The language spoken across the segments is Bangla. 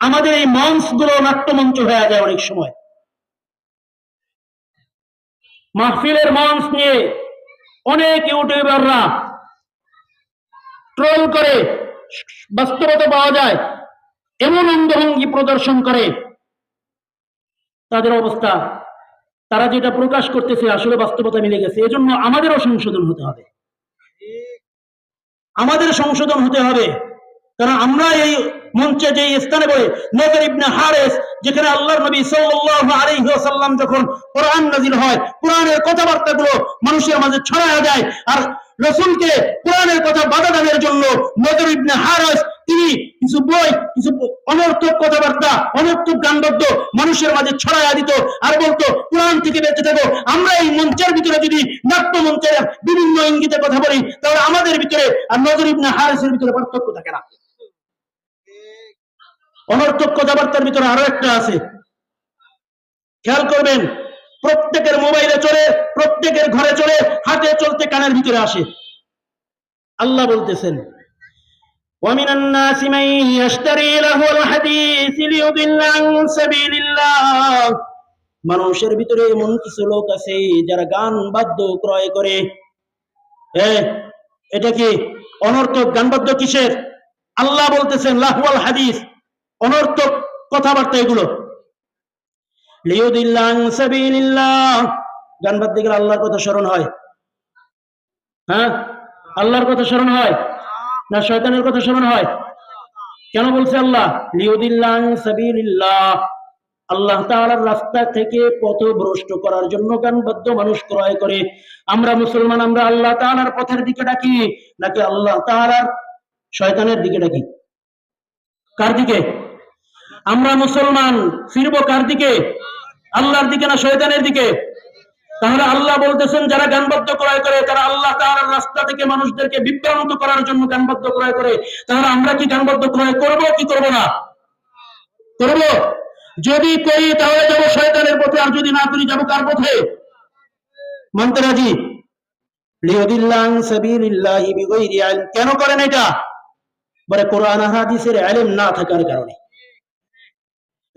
আমাদের এই মঞ্চগুলো নাট্যমঞ্চ হয়ে যায় অনেক সময়। মাহফিলের মঞ্চ নিয়ে অনেক ইউটিউবাররা ট্রোল করে, বাস্তবতা পাওয়া যায়, এমন অঙ্গভঙ্গি প্রদর্শন করে। তাদের অবস্থা, তারা যেটা প্রকাশ করতেছে আসলে বাস্তবতা মিলে গেছে। এজন্য আমাদেরও সংশোধন হতে হবে। আমাদের সংশোধন হতে হবে। কারণ আমরা এই মঞ্চে যে স্থানে বলে নজর ইবনে হারেস, যেখানে নবী সাল্লাল্লাহু আলাইহি ওয়াসাল্লাম যখন কোরআন হয়, কোরআনের মানুষের মাঝে ছড়ায় যায় আর কোরআনের কথা বাধা দেওয়ার জন্য নজর ইবনে হারেস, তিনি কিছু বই, কিছু অনর্থক কথাবার্তা, অনর্থক গানবদ্ধ মানুষের মাঝে ছড়াইয়া দিত আর বলতো, কোরআন থেকে বেঁচে থাকো। আমরা এই মঞ্চের ভিতরে যদি নাট্য মঞ্চের বিভিন্ন ইঙ্গিতে কথা বলি, তাহলে আমাদের ভিতরে আর নজর ইবনে হারেসের ভিতরে পার্থক্য থাকে না। অনর্থক কথাবার্তার ভিতরে আরো একটা আছে খেয়াল করবেন প্রত্যেকের মোবাইলে চলে প্রত্যেকের ঘরে চলে হাতে চলতে কানের ভিতরে আসে আল্লাহ বলতেছেন ومن الناس من يشتري له الحديث ليضل عن سبيل الله মানুষের ভিতরে এমন কিছু লোক আছে যারা গান বাদ্য ক্রয় করে এ, এটা কি অনর্থক গান বাদ্য কিসের আল্লাহ বলতেছেন লাহওয়াল হাদিস অনর্থক কথাবার্তা এগুলো। গান গেলে আল্লাহর কথা স্মরণ হয়। হ্যাঁ? আল্লাহর কথা স্মরণ হয়? না, শয়তানের কথা স্মরণ হয়? কেন বলছে আল্লাহ? লিউদিল্লাহ সাবিলিল্লাহ। আল্লাহ তাআলার রাস্তা থেকে পথ ভ্রষ্ট করার জন্য গানবদ্ধ মানুষ ক্রয় করে। আমরা মুসলমান, আমরা আল্লাহ তাআলার পথের দিকে ডাকি, নাকি আল্লাহ তাআলার শয়তানের দিকে ডাকি? কার দিকে? আমরা মুসলমান, ফিরবো কার দিকে? আল্লাহর দিকে না শয়তানের দিকে? তাহলে আল্লাহ বলতেছেন, যারা গানবদ্ধ ক্রয় করে, তারা আল্লাহ তাআলার রাস্তা থেকে মানুষদেরকে বিভ্রান্ত করার জন্য গানবদ্ধ ক্রয় করে। তাহলে আমরা কি গানবদ্ধ ক্রয় করব, কি করব না? করব? যদি করি, তাহলে যাব শয়তানের পথে, আর যদি না করি, যাব কার পথে? মানতে রাজি? কেন করেন এটা? বলে কোরআন হাদিসের ইলম না থাকার কারণে।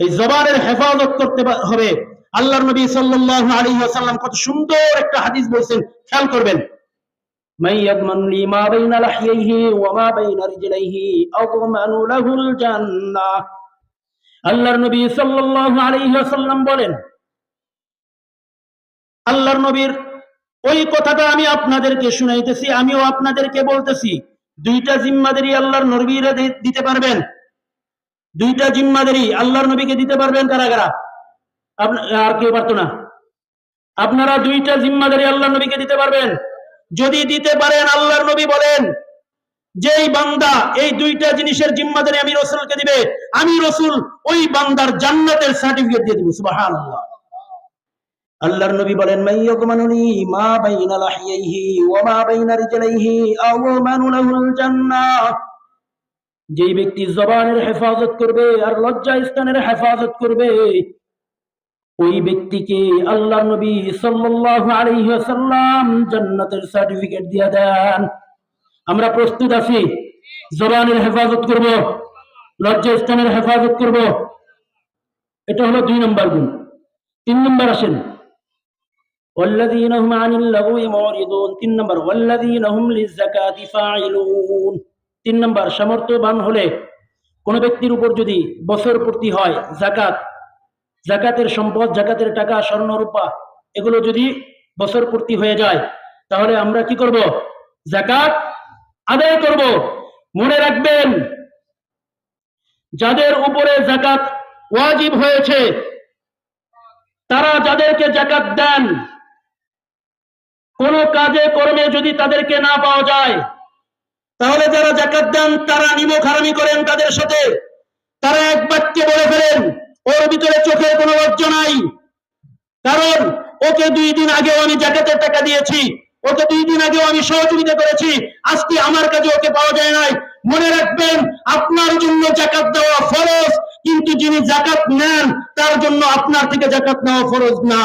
এই জবানের হেফাজত করতে হবে। আল্লাহ নবী সাল্লাহ আলী আসাল্লাম কত সুন্দর একটা হাদিস বলছেন খেয়াল করবেন। আমি আপনাদেরকে শুনাইতেছি আমিও আপনাদেরকে বলতেছি দুইটা জিম্মাদারি আল্লাহর নবীরা দিতে পারবেন। দুইটা জিম্মাদারি আল্লাহর নবীকে দিতে পারবেন কারা কারা আর কেউ পারতো না। আপনারা দুইটা জিম্মাদারি আল্লাহর নবীকে দিতে পারবেন। যদি দিতে পারেন আল্লাহর নবী বলেন, যেই বান্দা এই দুইটা জিনিসের জিম্মাদারি আমি রসুলকে দিবে, আমি রসুল ওই বান্দার জান্নাতের সার্টিফিকেট দিয়ে দিব। সুবহানাল্লাহ। আল্লাহর নবী বলেন মাইয়াকমানুনি মা বাইনা লাহিয়াইহি ওয়া মা বাইনা রিজলাইহি আওমানু লাহুল জান্নাহ। যেই ব্যক্তি জবানের হেফাজত করবে আর লজ্জা স্থানের হেফাজত করবে ওই ব্যক্তিকে আল্লাহ নবী সাল্লাল্লাহু আলাইহি ওয়াসাল্লাম জান্নাতের সার্টিফিকেট দিয়ে দেন আমরা প্রস্তুত আছি জবানের হেফাজত করব লজ্জা স্থানের হেফাজত করব এটা হলো দুই নম্বর গুণ তিন নম্বর আসেন والذين هم عن اللغو معرضون তিন নম্বর والذين هم للزكاة فاعلون তিন নম্বর, সামর্থ্যবান হলে কোন ব্যক্তির উপর যদি বছর পূর্তি হয় জাকাত, জাকাতের সম্পদ, জাকাতের টাকা স্বর্ণ রূপা এগুলো যদি বছর পূর্তি হয়ে যায়, তাহলে আমরা কি করব? জাকাত আদায় করব। মনে রাখবেন, যাদের উপরে জাকাত ওয়াজিব হয়েছে, তারা যাদেরকে জাকাত দেন, কোন কাজে কর্মে যদি তাদেরকে না পাওয়া যায় তাহলে যারা জাকাত দেন, তারা নিমক হারামি করেন তাদের সাথে। তারা এক বাক্যে বলে ফেলেন, ওর ভিতরে চোখের কোনো লজ্জা নাই। কারণ ওকে দুই দিন আগেও আমি জাকাতের টাকা দিয়েছি। ওকে দুই দিন আগেও আমি সহযোগিতা করেছি। আজকে আমার কাছে ওকে পাওয়া যায় নাই। মনে রাখবেন, আপনার জন্য জাকাত দেওয়া ফরজ, কিন্তু যিনি জাকাত নেন, তার জন্য আপনার থেকে জাকাত নেওয়া ফরজ না।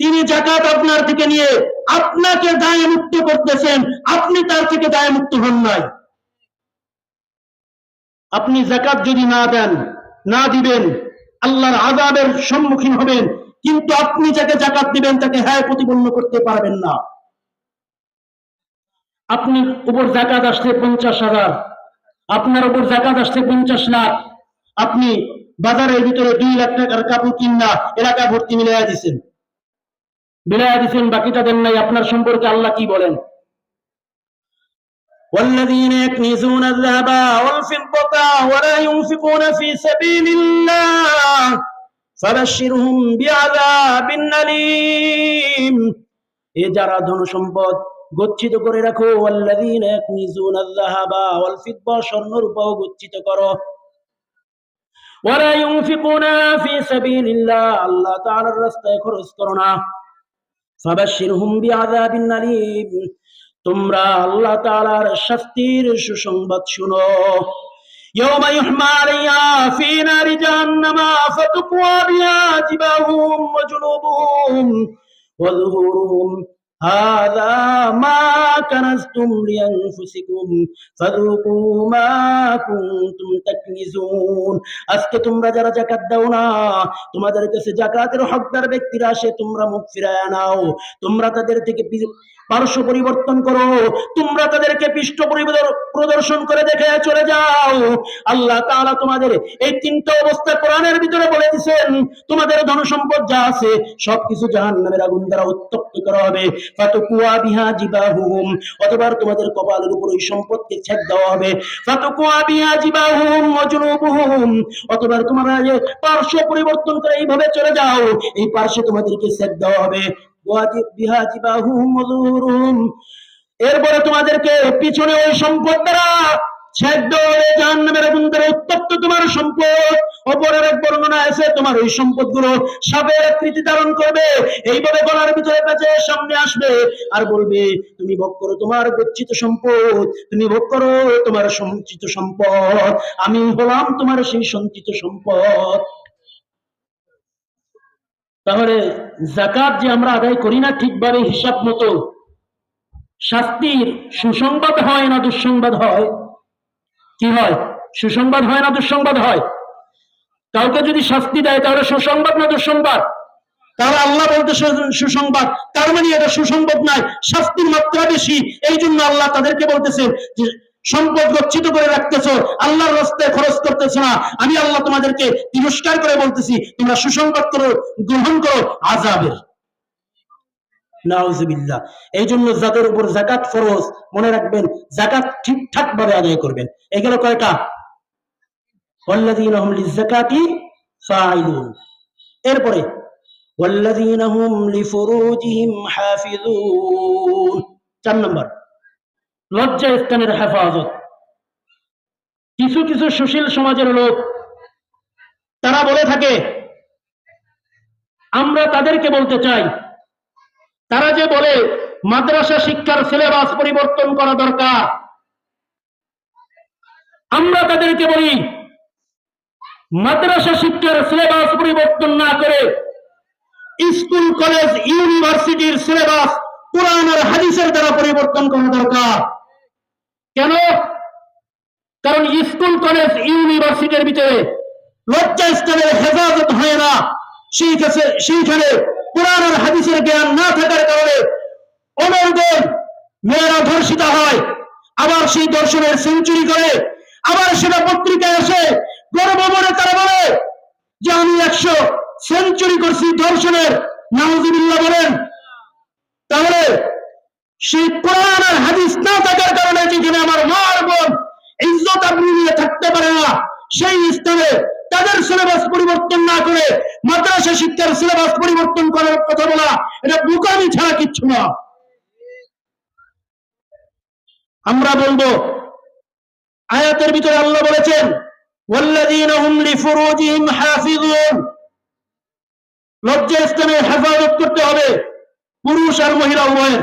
তিনি জাকাত আপনার থেকে নিয়ে আপনাকে দায় মুক্ত করতেছেন। আপনি তার থেকে দায় মুক্ত হন নাই। আপনি জাকাত যদি না দেন, না দিবেন, আল্লাহর আজাবের সম্মুখীন হবেন, কিন্তু আপনি যাকে জাকাত দিবেন তাকে হ্যাঁ প্রতিপন্ন করতে পারবেন না। আপনি উপর জাকাত আসছে পঞ্চাশ হাজার, আপনার উপর জাকাত আসছে পঞ্চাশ লাখ। আপনি বাজারের ভিতরে দুই লাখ টাকার কাপড় কিনা এলাকা ভর্তি মিলাইয়া দিচ্ছেন মিলাইয়া দিচ্ছেন বাকিটা দেন নাই আপনার সম্পর্কে আল্লাহ কি বলেন والذين يكنزون الذهب والفضة ولا ينفقون في سبيل الله فبشرهم بعذاب أليم এ যারা ধন সম্পদ গচ্ছিত করে রাখো والذين يكنزون الذهب والفضة স্বর্ণ রূপাও গচ্ছিত করো ولا ينفقون في سبيل الله আল্লাহ তাআলার রাস্তায় খরচ করো না ফাবাশশিরহুম বিআযাবিন আলীম তোমরা আল্লাহ তাআলার শাস্তির সুসংবাদ শুনো يوم يحمى عليها في نار جهنم فتقوى بها جباههم وجنوبهم وظهورهم هذا ما كنزتم لأنفسكم فذوقوا ما كنتم تكنزون আজকে তোমরা যারা জাকাত দাও না তোমাদের কাছে জাকাতের হকদার ব্যক্তিরা আসে তোমরা মুখ ফিরায় নাও তোমরা তাদের থেকে পি- পার্শ্ব পরিবর্তন করো। তোমরা তাদেরকে পৃষ্ঠ প্রদর্শন করে দেখে চলে যাও। আল্লাহ তাআলা তোমাদের এই তিনটা অবস্থা কোরআনের ভিতরে বলে দিয়েছেন। তোমাদের ধন সম্পদ যা আছে, সবকিছু জাহান্নামের আগুন দ্বারা উত্তপ্ত করা হবে। বিহা তোমাদের কপালের উপর ওই সম্পদকে ছেদ দেওয়া হবে। ফাতুকুয়া বিহা তোমরা যে পার্শ্ব পরিবর্তন করে এইভাবে চলে যাও, এই পার্শ্বে তোমাদেরকে ছেদ দেওয়া হবে। এরপরে তোমাদেরকে পিছনে ওই সম্পদ দ্বারা উত্তপ্ত তোমার সম্পদ, অপরের এক বর্ণনা আছে তোমার ওই ধারণ করবে। এইভাবে গলার ভিতরে কাছে সামনে আসবে আর বলবে, তুমি ভোগ করো তোমার গচ্ছিত সম্পদ, তুমি ভোগ করো তোমার সঞ্চিত সম্পদ, আমি হলাম তোমার সেই সঞ্চিত সম্পদ। তাহলে জাকাত যে আমরা আদায় করি না, ঠিকভাবে হিসাব মতো শাস্তির সুসংবাদ হয় না, দুঃসংবাদ হয়? কি হয়? সুসংবাদ হয় না, দুঃসংবাদ হয়? কাউকে যদি শাস্তি দেয়, তাহলে সুসংবাদ না, দুঃসংবাদ? তাহলে আল্লাহ বলতে সুসংবাদ। তার মানে এটা সুসংবাদ নয় শাস্তির মাত্রা বেশি। এই জন্য আল্লাহ তাদেরকে বলতেছেন যে সম্পদ গচ্ছিত করে রাখতেছো আল্লাহর রাস্তায় খরচ করতেছো না আমি আল্লাহ তোমাদেরকে তিরস্কার করে বলতেছি তোমরা সুসংবাদ করো গ্রহণ করো আজাবের নাউজুবিল্লাহ এই জন্য যাদের উপর জাকাত ফরজ মনে রাখবেন জাকাত ঠিকঠাক ভাবে আদায় করবেন এগুলো কয়টা والذين هم للزكاة فاعلون এরপরে والذين هم لفروجهم حافظون চার নম্বর লজ্জা স্থানের হেফাজত। কিছু কিছু সুশীল সমাজের লোক, তারা বলে থাকে, আমরা তাদেরকে বলতে চাই। তারা যে বলে, মাদ্রাসা শিক্ষার সিলেবাস পরিবর্তন করা দরকার। আমরা তাদেরকে বলি, মাদ্রাসা শিক্ষার সিলেবাস পরিবর্তন না করে স্কুল, কলেজ, ইউনিভার্সিটির সিলেবাস, কোরআন আর হাদিসের দ্বারা কেন? কারণ স্কুল, কলেজ, ইউনিভার্সিটির ভিতরে লজ্জা স্থানের হেফাজত হয় না। সেইখানে কোরআন হাদিসের জ্ঞান না থাকার কারণে অনর্গল মেয়েরা ধর্ষিত হয়। আবার সেই দর্শনের সেঞ্চুরি করে। আবার সেটা পত্রিকায় আসে গর্ব মনে তারা বলে যে আমি একশো সেঞ্চুরি করছি দর্শনের নাউজুবিল্লাহ বলেন। তাহলে সেই কোরআন আর হাদিস না থাকার কারণে যেখানে আমার মা আর বোন ইজ্জত আপনি নিয়ে থাকতে পারে না সেই স্তরে তাদের সিলেবাস পরিবর্তন না করে মাদ্রাসা শিক্ষার সিলেবাস পরিবর্তন করার কথা বলা, এটা বোকামি ছাড়া কিচ্ছু না। আমরা বলব, আয়াতের ভিতরে আল্লাহ বলেছেন লজ্জা স্থানের হেফাজত করতে হবে পুরুষ আর মহিলা উভয়ের।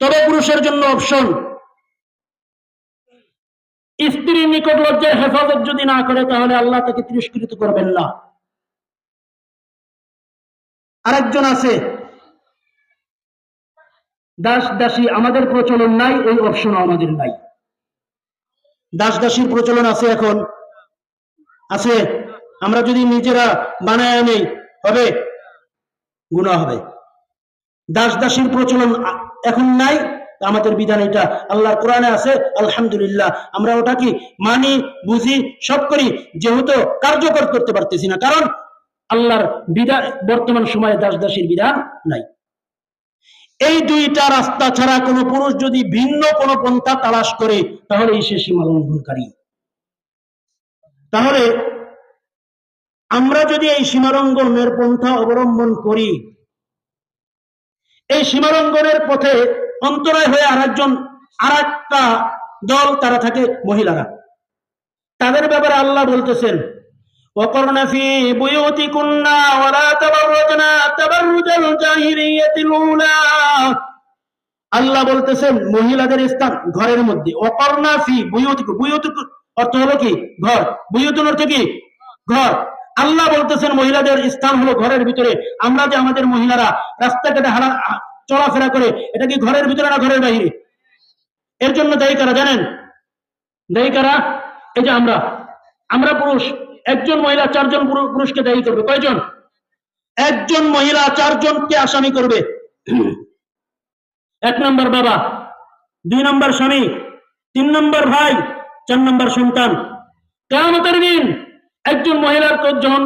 তবে পুরুষের জন্য অপশন নিকট লজ্জার হেফাজত যদি না করে, তাহলে আল্লাহ তাকে তিরস্কৃত করবেন না। আরেকজন আছে। দাস দাসী, আমাদের প্রচলন নাই ওই অপশন আমাদের নাই। দাস দাসীর প্রচলন আছে এখন। আছে। আমরা যদি নিজেরা বানায় নেই হবে? গুণা হবে। দাস দাসীর প্রচলন এখন নাই। আমাদের বিধান এটা। আল্লাহর কোরআনে আছে, আলহামদুলিল্লাহ। আমরা ওটা কি মানি, বুঝি, সব করি, যেহেতু কার্যকর করতে পারতেছি না। কারণ আল্লাহর বিধান, বর্তমান সময়ে দাস দাসীর বিধান নাই। এই দুইটা রাস্তা ছাড়া কোনো পুরুষ যদি ভিন্ন কোনো পন্থা তালাশ করে তাহলে এই সে সীমা লঙ্ঘনকারী। তাহলে আমরা যদি এই সীমালঙ্ঘনের পন্থা অবলম্বন করি, এই সীমালঙ্ঘনের পথে অন্তরায় হয়ে আর একজন আর একটা দল তারা থাকে মহিলারা তাদের ব্যাপারে আল্লাহ বলতেছেন وقرن في بيوتكن ولا تبرجن تبرج الجاهلية الأولى আল্লাহ বলতেছেন মহিলাদের স্থান ঘরের মধ্যে অকর্ণা ফি বুয়ুতিক বুয়ুতিক অর্থ হলো কি ঘর বুয়ুতুন অর্থ কি ঘর আল্লাহ বলতেছেন মহিলাদের স্থান হলো ঘরের ভিতরে আমরা যে আমাদের মহিলারা রাস্তাঘাটে হারা চলাফেরা করে। এটা কি ঘরের ভিতরে না ঘরের বাইরে? এর জন্য দায়ী কারা জানেন? দায়ী কারা? এই যে আমরা। আমরা পুরুষ। একজন মহিলা চারজন পুরুষকে দায়ী করবে। কয়জন? একজন মহিলা চারজনকে আসামি করবে। এক নম্বর বাবা, দুই নম্বর স্বামী, তিন নম্বর ভাই, চার নম্বর সন্তান। কেমতের দিন একজন মহিলার যখন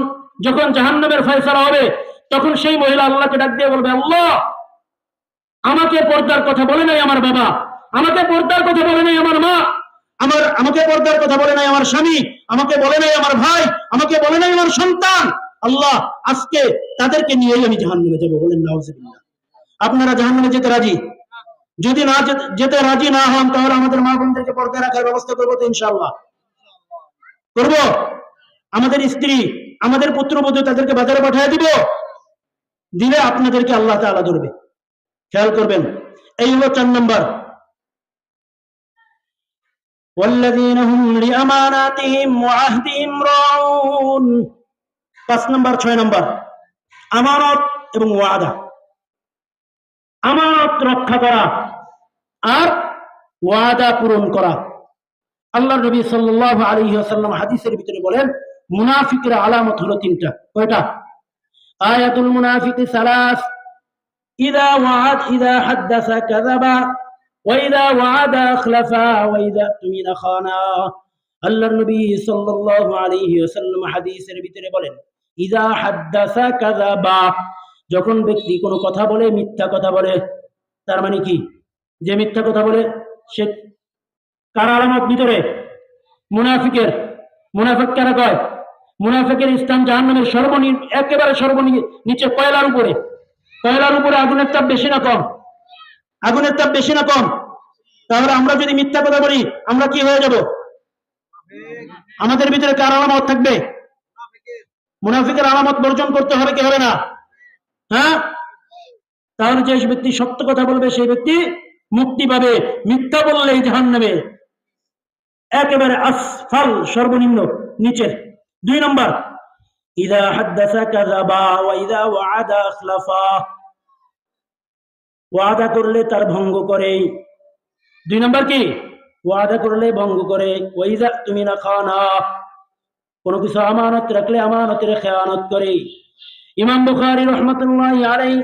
যখন জাহান্নামের ফয়সালা হবে, তখন সেই মহিলা আল্লাহকে ডাক দিয়ে বলবে, আল্লাহ আমাকে পর্দার কথা বলে নাই আমার বাবা। আমাকে পর্দার কথা বলে নাই আমার মা। আমার, আমাকে পর্দার কথা বলে নাই আমার স্বামী। আমাকে বলে নাই আমার ভাই। আমাকে বলে নাই আমার সন্তান। আল্লাহ, আজকে তাদেরকে নিয়েই আমি জাহান্নামে যাব বলেন আপনারা জাহান্নামে যেতে রাজি? যদি না যেতে- রাজি না হন, তাহলে আমাদের মা বোনদেরকে পর্দা রাখার ব্যবস্থা করব তো ইনশাআল্লাহ। করব? আমাদের স্ত্রী, আমাদের পুত্রবধূ তাদেরকে বাজারে পাঠিয়ে দিব। দিলে আপনাদেরকে আল্লাহ তাআলা ধরবে। খেয়াল করবেন এই হলো চার নম্বর والذين هم لأماناتهم وعهدهم راعون পাঁচ নম্বর ছয় নম্বর আমানত এবং ওয়াদা আমানত রক্ষা করা আর ওয়াদা পূরণ করা আল্লাহ নবী সাল্লাল্লাহু আলাইহি ওয়াসাল্লাম হাদিসের ভিতরে বলেন মুনাফিকের আলামত হলো তিনটা কয়টা আয়াতুল মুনাফিকি সালাস ইদা ওয়াদ ইদা হাদ্দাসা কাযাবা ওয়াইদা ওয়াদা আখলাফা ওয়াইদা তুমিনা খানা আল্লাহর নবী সাল্লাল্লাহু আলাইহি ওয়াসাল্লাম হাদিসের ভিতরে বলেন, ইদা হাদ্দাসা কাযাবা। যখন ব্যক্তি কোনো কথা বলে, মিথ্যা কথা বলে, তার মানে কি? যে মিথ্যা কথা বলে, সে কার আলামত ভিতরে? মুনাফিকের। মুনাফিক কারা কয়? মুনাফিকের স্থান জাহান্নামের সর্বনি একেবারে সর্বনি নিচে কয়লার উপরে। কয়লার উপরে আগুনের তাপ বেশি না কম? আগুনের তাপ বেশি না কম? তাহলে আমরা যদি মিথ্যা কথা বলি, আমরা কি হয়ে যাব? আমাদের ভিতরে কার আলামত থাকবে? মুনাফিকের আলামত বর্জন করতে হবে কি হবে না? হ্যাঁ? তাহলে যে ব্যক্তি সত্য কথা বলবে, সেই ব্যক্তি মুক্তি পাবে। মিথ্যা বললেই জাহান নেবে একেবারে আসফাল সর্বনিম্ন, নিচের। দুই নম্বর ইদা হাদ্দাসা কাযাবা ওয়া আখলাফা ওয়াদা করলে তার ভঙ্গ করে দুই নম্বর কি ওয়াদা করলে ভঙ্গ করে ওয়াইদা তুমি না খানা কোনো কিছু আমানত রাখলে আমানতের খেয়ানত করে ইমাম বুখারী রহমতুল্লাহ আলাই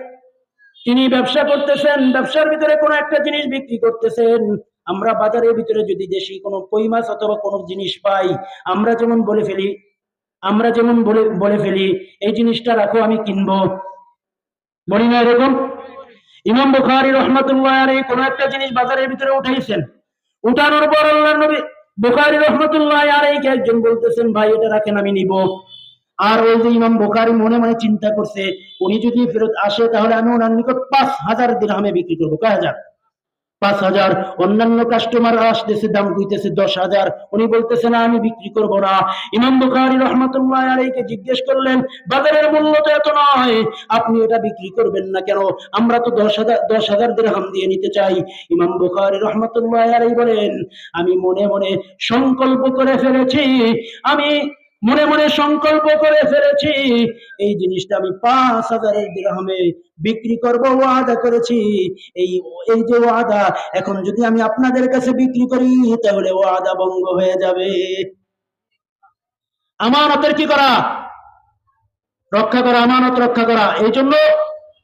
তিনি ব্যবসা করতেছেন, ব্যবসার ভিতরে কোনো একটা জিনিস বিক্রি করতেছেন। আমরা বাজারের ভিতরে যদি দেশি কোনো কই মাছ অথবা কোনো জিনিস পাই, আমরা যেমন বলে ফেলি আমরা যেমন বলে বলে ফেলি, এই জিনিসটা রাখো, আমি কিনবো। বলি না এরকম? ইমাম বুখারী রহমতুল্লাহ আলাইহি কোন একটা জিনিস বাজারের ভিতরে উঠাইছেন। উঠানোর পর আল্লাহর নবী বুখারী রহমতুল্লাহ আলাইহি একজন বলতেছেন, ভাই, এটা রাখেন, আমি নিব। আর ওই যে ইমাম বুখারী মনে মনে চিন্তা করছে, উনি যদি ফেরত আসে, তাহলে আমি ওনার নিকট পাঁচ হাজার দিরহামে বিক্রি করব। কয় হাজার? পাঁচ হাজার। অন্যান্য কাস্টমার আসতেছে, দাম কইতেছে দশ হাজার। উনি বলতেছে, না, আমি বিক্রি করব না। ইমাম বুখারী রহমতুল্লাহ আলাইকে জিজ্ঞেস করলেন, বাজারের মূল্য তো এত নয়, আপনি এটা বিক্রি করবেন না কেন? আমরা তো দশ হাজার দশ হাজার দিরহাম দিয়ে নিতে চাই। ইমাম বুখারী রহমতুল্লাহ আলাই বলেন, আমি মনে মনে সংকল্প করে ফেলেছি। আমি মনে মনে সংকল্প করে ফেলেছি। এই জিনিসটা আমি পাঁচ হাজারের দিরহামে বিক্রি করব, ওয়াদা করেছি। এই এই যে ওয়াদা, এখন যদি আমি আপনাদের কাছে বিক্রি করি, তাহলে ওয়াদা ভঙ্গ হয়ে যাবে। আমানতের কি করা? রক্ষা করা, আমানত রক্ষা করা। এই জন্য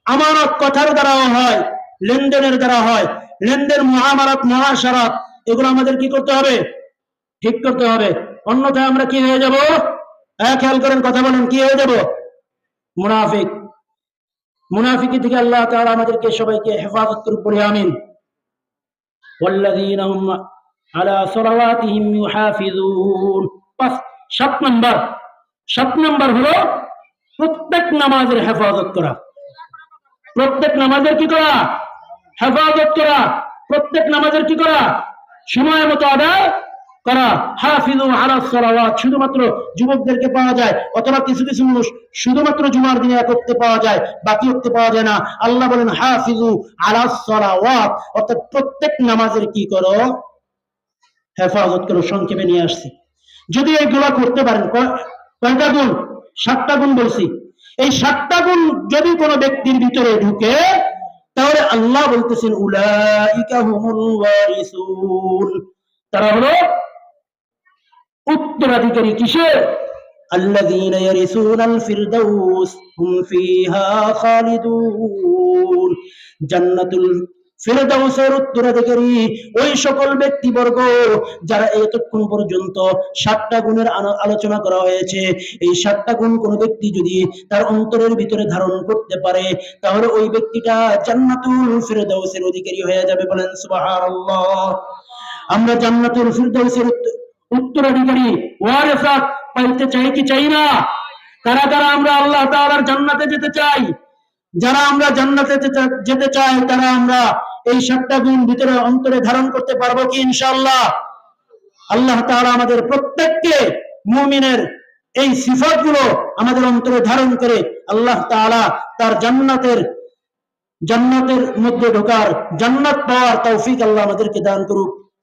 আমানত কথার দ্বারাও হয়, লেনদেনের দ্বারা হয়। লেনদেন, মহামারত, মহাসারাত, এগুলো আমাদের কি করতে হবে? ঠিক করতে হবে। অন্যথায় আমরা কি হয়ে যাব হ্যাঁ খেয়াল করেন কথা বলেন কি হয়ে যাব মুনাফিক মুনাফিকি থেকে আল্লাহ তাআলা আমাদেরকে সবাইকে হেফাজত করুক বলে আমিন والذين هم على صلواتهم يحافظون পাঁচ সাত নাম্বার সাত নাম্বার হলো প্রত্যেক নামাজের হেফাজত করা প্রত্যেক নামাজের কি করা হেফাজত করা প্রত্যেক নামাজের কি করা সময় মতো আদায় করা? হাফিজু আলা সালাওয়াত। শুধুমাত্র যুবকদেরকে পাওয়া যায়, অথবা কিছু কিছু মানুষ শুধুমাত্র জুমার দিনে করতে পাওয়া যায়, বাকি করতে পাওয়া যায় না। আল্লাহ বলেন, হাফিজু আলা সালাওয়াত। অর্থাৎ প্রত্যেক নামাজের কি করো? হেফাজত করো, সংক্ষেপে নিয়ে আসছি। যদি এইগুলা করতে পারেন কয়টা গুণ? সাতটা গুণ বলছি। এই সাতটা গুণ যদি কোনো ব্যক্তির ভিতরে ঢুকে, তাহলে আল্লাহ বলতেছেন, উলাইকা হুমুল ওয়ারিসুন। তারা হলো উত্তরাধিকারী কিসের الذين يرثون الفردوس هم فيها خالدون জান্নাতুল ফেরদাউসের উত্তরাধিকারী ওই সকল ব্যক্তিবর্গ যারা এতক্ষণ পর্যন্ত সাতটা গুণের আলো- আলোচনা করা হয়েছে এই সাতটা গুণ কোন ব্যক্তি যদি তার অন্তরের ভিতরে ধারণ করতে পারে তাহলে ওই ব্যক্তিটা জান্নাতুল ফেরদাউসের অধিকারী হয়ে যাবে বলেন সুবহানাল্লাহ আমরা জান্নাতুল ফিরদাউসের উত্ত- উত্তরাধিকারী ওয়ারিসাত পাইতে চাই কি চাই না? তারা তারা আমরা আল্লাহ তাআলার জান্নাতে যেতে চাই? যারা আমরা জান্নাতে যেতে- চাই, তারা আমরা এই সাতটা গুণ ভিতরে অন্তরে ধারণ করতে পারব কি ইনশাআল্লাহ? আল্লাহ তাআলা আমাদের প্রত্যেককে মুমিনের এই সিফাতগুলো আমাদের অন্তরে ধারণ করে আল্লাহ তাআলা তার জান্নাতের জান্নাতের মধ্যে ঢোকার জান্নাত পাওয়ার তৌফিক আল্লাহ আমাদেরকে দান করুক।